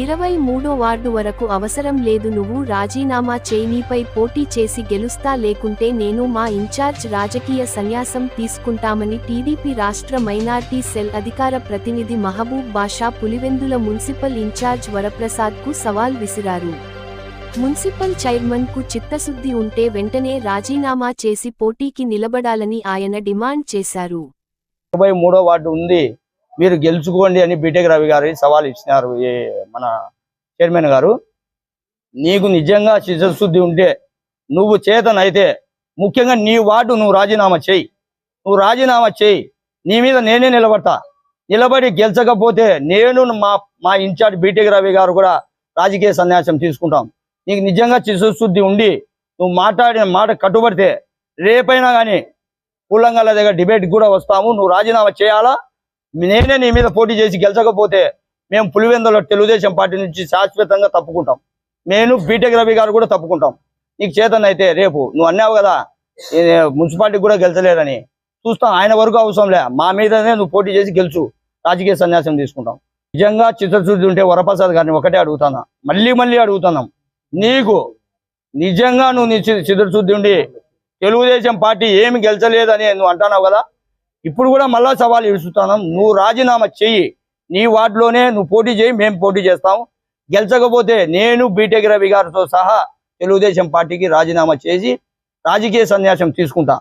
ఇరవై మూడో వార్డు వరకు అవసరం లేదు నువ్వు రాజీనామా చేయనీపై పోటీ చేసి గెలుస్తా లేకుంటే నేను మా ఇన్ఛార్జ్ రాజకీయ సన్యాసం తీసుకుంటామని టీడీపీ రాష్ట్ర మైనార్టీ సెల్ అధికార ప్రతినిధి మహబూబ్ బాషా పులివెందుల మున్సిపల్ ఇన్ఛార్జ్ వరప్రసాద్కు సవాల్ విసిరారు. మున్సిపల్ చైర్మన్కు చిత్తశుద్ధి ఉంటే వెంటనే రాజీనామా చేసి పోటీకి నిలబడాలని ఆయన డిమాండ్ చేశారు. ఇరవై మూడో వార్డు ఉంది. మీరు గెలుచుకోండి అని బీటెక్ రవి గారు సవాల్ ఇచ్చినారు మన చైర్మన్ గారు. నీకు నిజంగా చిత్తశుద్ధి ఉంటే నువ్వు చేతనైతే ముఖ్యంగా నీ వార్డు నువ్వు రాజీనామా చేయి. నువ్వు రాజీనామా చేయి. నీ మీద నేనే నిలబడతా. నిలబడి గెలిచకపోతే నేను మా మా ఇన్ఛార్జ్ బీటెక్ రవి గారు కూడా రాజకీయ సన్యాసం తీసుకుంటాం. నీకు నిజంగా చిత్తశుద్ధి ఉండి నువ్వు మాట్లాడిన మాట కట్టుబడితే రేపైనా కానీ పూలంగల దగ్గర డిబేట్ కూడా వస్తాము. నువ్వు రాజీనామా చేయాలా? నేనే నీ మీద పోటీ చేసి గెలిచకపోతే మేము పులివెందులో తెలుగుదేశం పార్టీ నుంచి శాశ్వతంగా తప్పుకుంటాం. నేను బీటెక్ రవి గారు కూడా తప్పుకుంటాం. నీకు చేతనైతే రేపు నువ్వు అన్నావు కదా ఈ మున్సిపాలిటీ కూడా గెలిచలేరని చూస్తాం ఆయన వరకు అవసరం లే. మా మీదనే నువ్వు పోటీ చేసి గెలుచు. రాజకీయ సన్యాసం తీసుకుంటాం. నిజంగా చిత్తశుద్ధి ఉంటే వరప్రసాద్ గారిని ఒకటే అడుగుతాను? మళ్ళీ మళ్ళీ అడుగుతున్నాం. నీకు నిజంగా నువ్వు నీ చి- చిత్తశుద్ధి ఉండి తెలుగుదేశం పార్టీ ఏమి గెలిచలేదని నువ్వు అంటున్నావు కదా ఇప్పుడు కూడా మళ్ళా సవాల్ ఇస్తున్నాం నువ్వు రాజీనామా చెయ్యి. నీ వార్డులోనే నువ్వు పోటీ చేయి మేము పోటీ చేస్తాం. గెలిచకపోతే నేను బీటెక్ రవి గారితో సహా తెలుగుదేశం పార్టీకి రాజీనామా చేసి రాజకీయ సన్యాసం తీసుకుంటా.